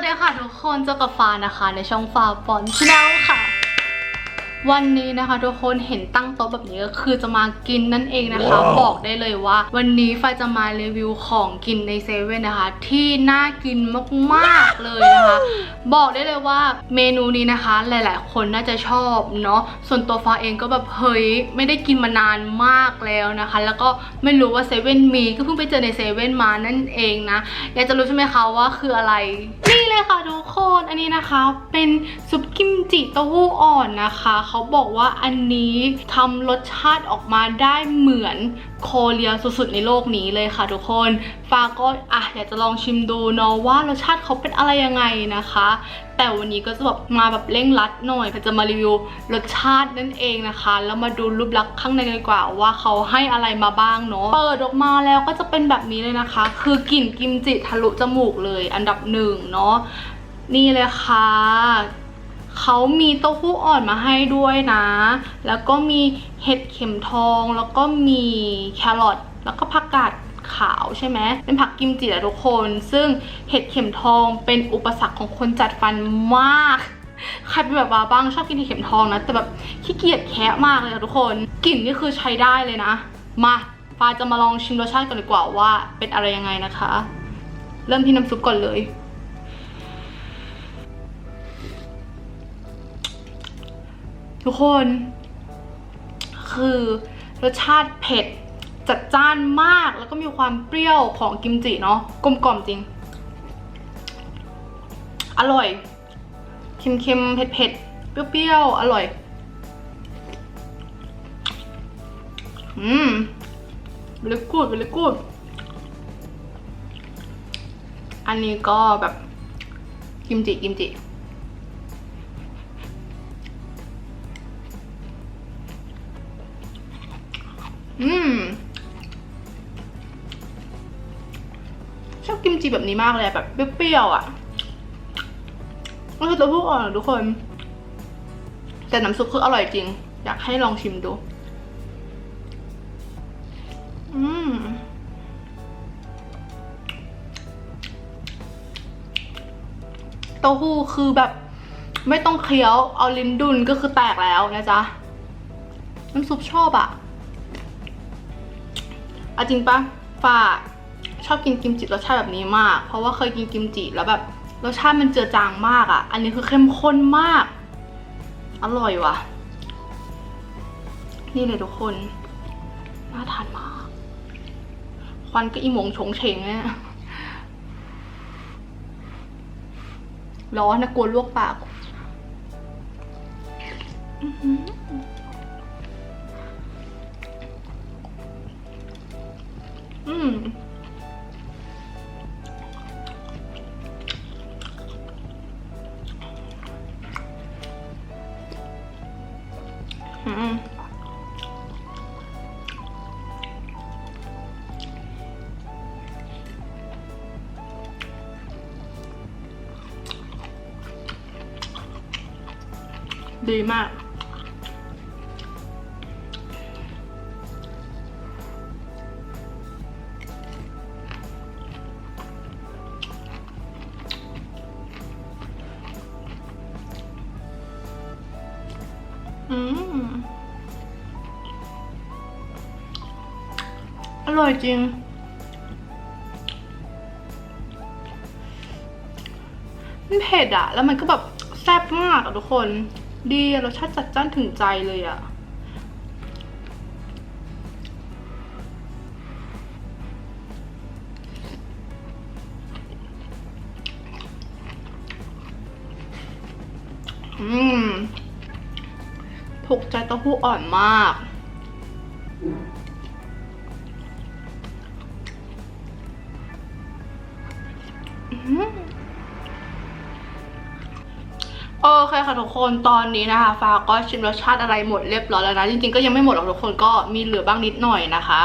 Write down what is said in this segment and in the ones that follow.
วัสดีค่ะทุกคนเจอกับฟ้านะคะ ในช่องฟ้าปอนชแนลค่ะ วันนี้นะคะ ทุกคนเห็นตั้งโต๊ะแบบนี้ก็คือจะมากินนั่นเองนะคะบอกได้เลยว่า วันนี้ฟ้าจะมารีวิวของกินในเซเว่นนะคะ ที่น่ากินมากๆเลยนะคะ บอกได้เลยว่าเมนูนี้นะคะ หลาย ๆ คนน่าจะชอบเนาะส่วนตัวฟ้าเองก็แบบเฮ้ยไม่ได้กินมานานมากแล้วนะคะ แล้วก็ไม่รู้ว่าเซเว่นมีก็เพิ่งไปเจอในเซเว่นมานั่นเองนะอยากจะรู้ใช่ไหมคะว่าคืออะไรนี่เลย ค่ะทุกคน อันนี้นะคะ เป็นซุปกิมจิเต้าหู้อ่อนนะคะ เขาบอกว่าอันนี้ทำรสชาติออกมาได้เหมือนโคเรียสุดๆในโลกนี้เลยค่ะทุกคน ฟ้าก็อะอยากจะลองชิมดูเนาะว่ารสชาติเขาเป็นอะไรยังไงนะคะ แต่วันนี้ก็จะแบบมาแบบเร่งรัดหน่อยจะมารีวิวรสชาตินั่นเองนะคะ แล้วมาดูรูปลักษณ์ข้างในกันดีกว่าว่าเขาให้อะไรมาบ้างเนาะ เปิดออกมาแล้วก็จะเป็นแบบนี้เลยนะคะ คือกลิ่นกิมจิทะลุจมูกเลย อันดับหนึ่งเนาะ นี่เลยค่ะเขามีเต้าหู้อ่อนมาให้ด้วยนะ แล้วก็มีเห็ดเข็มทอง แล้วก็มีแครอท แล้วก็ผักกาด ขาวใช่ไหมเป็นผักกิมจิอะทุกคน ซึ่งเห็ดเข็มทองเป็นอุปสรรคของคนจัดฟันมากใครเป็นแบบว่าบ้างชอบกินเห็ดเข็มทองนะแต่แบบขี้เกียจแคะมากเลยอะทุกคนกลิ่นนี่คือใช้ได้เลยนะ มาฟ้าจะมาลองชิมรสชาติกันดีกว่าว่าเป็นอะไรยังไงนะคะ เริ่มที่น้ำซุปก่อนเลย ทุกคน คือรสชาติเผ็ด จัดจ้านมากแล้วก็มีความเปรี้ยวของกิมจิเนาะกลมกล่อมจริง อร่อยเค็มๆเผ็ดๆเปรี้ยวๆอร่อย อืมเวลกูดเวลกูดอันนี้ก็แบบกิมจิกิมจิอืม จิแบบนี้มากเลยแบบเปรี้ยวๆอะมันคือเตัวผู้อ่อนทุกคน แต่น้ำซุปคืออร่อยจริง อยากให้ลองชิมดู อืมเต้าหู้คือแบบไม่ต้องเคี้ยว เอาลิ้นดุนก็คือแตกแล้วนะจ๊ะ น้ำซุปชอบอะเอาจริงปะฝ้า ชอบกินกิมจิรสชาติแบบนี้มาก เพราะว่าเคยกินกิมจิแล้วแบบรสชาติมันเจือจางมากอะ่ะ อันนี้คือเข้มข้นมาก อร่อยว่ะ นี่เลยทุกคน น่าทานมาก ควันก็อีหมงชงเฉงเนี่ยร้อนนะกลัวลวกปากอื้อหืออืม ดีมาก ร่อยจริง มันเผ็ดอะแล้วมันก็แบบแซ่บมากอะทุกคน ดีรสชาติจัดจ้านถึงใจเลยอะอืมถูกใจเต้าหู้อ่อนมาก โอเคค่ะทุกคนตอนนี้นะคะฟ้าก็ชิมรสชาติอะไรหมดเรียบร้อยแล้วนะ จริงๆก็ยังไม่หมดหรอกทุกคนก็มีเหลือบ้างนิดหน่อยนะคะ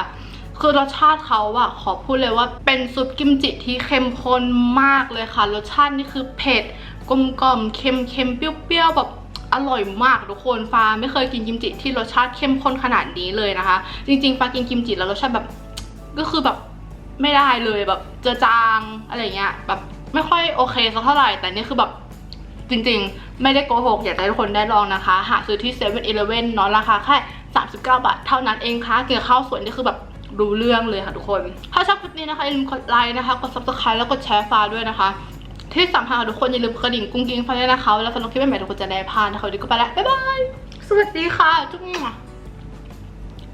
คือรสชาติเขาอะขอพูดเลยว่าเป็นซุปกิมจิที่เข้มข้นมากเลยค่ะ รสชาตินี่คือเผ็ดกลมกล่อมเค็มเค็มๆเปรี้ยวๆแบบอร่อยมากทุกคนฟ้าไม่เคยกินกิมจิที่รสชาติเข้มข้นขนาดนี้เลยนะคะ จริงๆฟ้ากินกิมจิแล้วรสชาติแบบก็คือแบบไม่ได้เลยแบบเจอจางอะไรเงี้ยแบบ ไม่ค่อยโอเคสักเท่าไหร่ แต่นี่คือแบบจริงๆ ไม่ได้โกหก อยากให้ทุกคนได้ลองนะคะ หาซื้อที่7 e เ e ่ e อเเนาะราคาแค่ 39 บาท เท่านั้นเองค่ะเกินกับข้าวสวยนี่คือแบบรู้เรื่องเลยค่ะทุกคน ถ้าชอบคลิปนี้นะคะอย่าลืมกดไลค์นะคะ กด subscribe แล้วกดแชร์ฟ้าด้วยนะคะ ที่สำคัญค่ะทุกคนอย่าลืมกระดิ่งกุ้งกิ้งฟ้าด้วยนะคะเวลาฟังคลิปใหม่ๆทุกคนจะได้พลาดนะคะวันนี้ก็ไปแล้วบ๊ายบาย สวัสดีค่ะจุ๊บ